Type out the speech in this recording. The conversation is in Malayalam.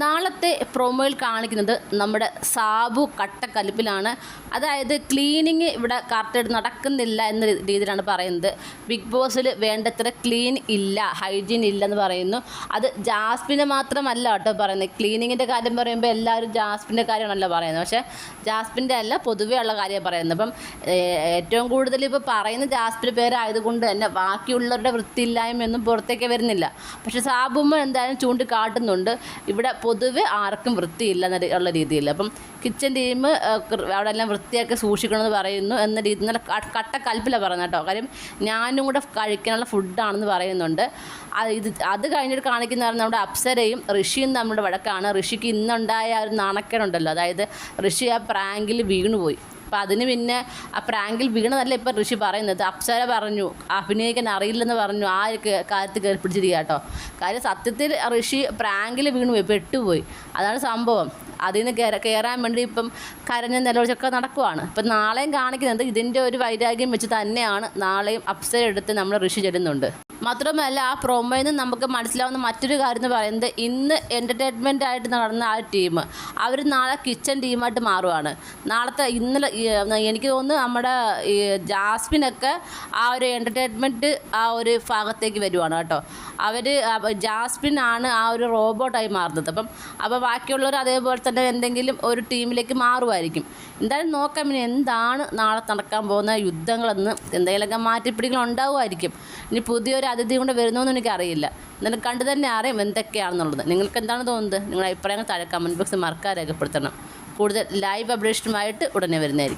നാളത്തെ പ്രൊമോയിൽ കാണിക്കുന്നത് നമ്മുടെ സാബു കട്ടക്കലിപ്പിലാണ്. അതായത് ക്ലീനിങ് ഇവിടെ കറക്റ്റായിട്ട് നടക്കുന്നില്ല എന്ന രീതിയിലാണ് പറയുന്നത്. ബിഗ് ബോസിൽ വേണ്ടത്ര ക്ലീൻ ഇല്ല ഹൈജീൻ ഇല്ലെന്ന് പറയുന്നു. അത് ജാസ്മിനെ മാത്രമല്ല കേട്ടോ പറയുന്നത്. ക്ലീനിങ്ങിന്റെ കാര്യം പറയുമ്പോൾ എല്ലാവരും ജാസ്മിന്റെ കാര്യമാണല്ലോ പറയുന്നത്. പക്ഷേ ജാസ്മിന്റെ അല്ല പൊതുവേ ഉള്ള കാര്യമാണ് പറയുന്നത്. അപ്പം ഏറ്റവും കൂടുതൽ ഇപ്പോൾ പറയുന്ന ജാസ്മിന്റെ പേരായതുകൊണ്ട് തന്നെ ബാക്കിയുള്ളവരുടെ വൃത്തിയില്ലായ്മയൊന്നും പുറത്തേക്ക് വരുന്നില്ല. പക്ഷേ സാബുമ്മ എന്തായാലും ചൂണ്ടിക്കാട്ടുന്നുണ്ട്. ഇവിടെ പൊതുവെ ആർക്കും വൃത്തിയില്ല എന്ന ഉള്ള രീതിയിൽ അപ്പം കിച്ചൺ ടീം അവിടെ എല്ലാം വൃത്തിയാക്കി സൂക്ഷിക്കണമെന്ന് പറയുന്നു എന്ന രീതി നല്ല ക- കട്ട കൽപ്പിലാണ് പറയുന്നത് കേട്ടോ. കാര്യം ഞാനും കൂടെ കഴിക്കാനുള്ള ഫുഡാണെന്ന് പറയുന്നുണ്ട്. ഇത് അത് കഴിഞ്ഞിട്ട് കാണിക്കുന്ന നമ്മുടെ അപ്സരയും ഋഷിയും നമ്മുടെ വഴക്കാണ്. ഋഷിക്ക് ഇന്നുണ്ടായ ഒരു നാണക്കേടുണ്ടല്ലോ. അതായത് ഋഷി ആ പ്രാങ്കിൽ വീണുപോയി. അപ്പം അതിന് പിന്നെ ആ പ്രാങ്കിൽ വീണതല്ല ഇപ്പം ഋഷി പറയുന്നത്? അപ്സര പറഞ്ഞു അഭിനയിക്കാൻ അറിയില്ലെന്ന് പറഞ്ഞു ആ ഒരു കാര്യത്തിൽ കയറി പിടിച്ചിരിക്കുക കേട്ടോ. കാര്യം സത്യത്തിൽ ഋഷി പ്രാങ്കിൽ വീണു പെട്ടുപോയി. അതാണ് സംഭവം. അതിൽ നിന്ന് കയറ കയറാൻ വേണ്ടി ഇപ്പം കരഞ്ഞ നിലവിളിച്ചൊക്കെ നടക്കുവാണ്. ഇപ്പം നാളെയും കാണിക്കുന്നത് ഇതിന്റെ ഒരു വൈരാഗ്യം വെച്ച് തന്നെയാണ് നാളെയും അപ്സര എടുത്ത് നമ്മൾ ഋഷി ചെല്ലുന്നുണ്ട്. മാത്രമല്ല ആ പ്രൊമോയിൽ നിന്ന് നമുക്ക് മനസ്സിലാവുന്ന മറ്റൊരു കാര്യം എന്ന് പറയുന്നത് ഇന്ന് എന്റർടൈൻമെന്റ് ആയിട്ട് നടന്ന ആ ടീം അവർ നാളെ കിച്ചൺ ടീമായിട്ട് മാറുവാണ്. നാളത്തെ ഇന്നലെ എനിക്ക് തോന്നുന്നു നമ്മുടെ ഈ ജാസ്മിനൊക്കെ ആ ഒരു എന്റർടൈൻമെന്റ് ആ ഒരു ഭാഗത്തേക്ക് വരുവാണ് കേട്ടോ. അവർ ജാസ്മിൻ ആണ് ആ ഒരു റോബോട്ടായി മാറുന്നത്. അപ്പം അപ്പോൾ ബാക്കിയുള്ളവർ അതേപോലെ തന്നെ എന്തെങ്കിലും ഒരു ടീമിലേക്ക് മാറുമായിരിക്കും എന്തായാലും നോക്കാം ഇനി എന്താണ് നാളെ നടക്കാൻ പോകുന്ന യുദ്ധങ്ങളെന്ന് എന്തെങ്കിലുമൊക്കെ മാറ്റിപ്പിടികൾ ഉണ്ടാവുമായിരിക്കും. ഇനി പുതിയൊരു അതിഥി കൊണ്ട് വരുന്നോന്ന് എനിക്കറിയില്ല. എന്നാലും കണ്ടു തന്നെ അറിയാം എന്തൊക്കെയാണെന്നുള്ളത്. നിങ്ങൾക്ക് എന്താണ് തോന്നുന്നത്? നിങ്ങളുടെ അഭിപ്രായങ്ങൾ താഴെ കമന്റ് ബോക്സിൽ മറക്കാൻ രേഖപ്പെടുത്തണം. കൂടുതൽ ലൈവ് അപ്ഡേഷനുമായിട്ട് ഉടനെ വരുന്നതായിരിക്കും.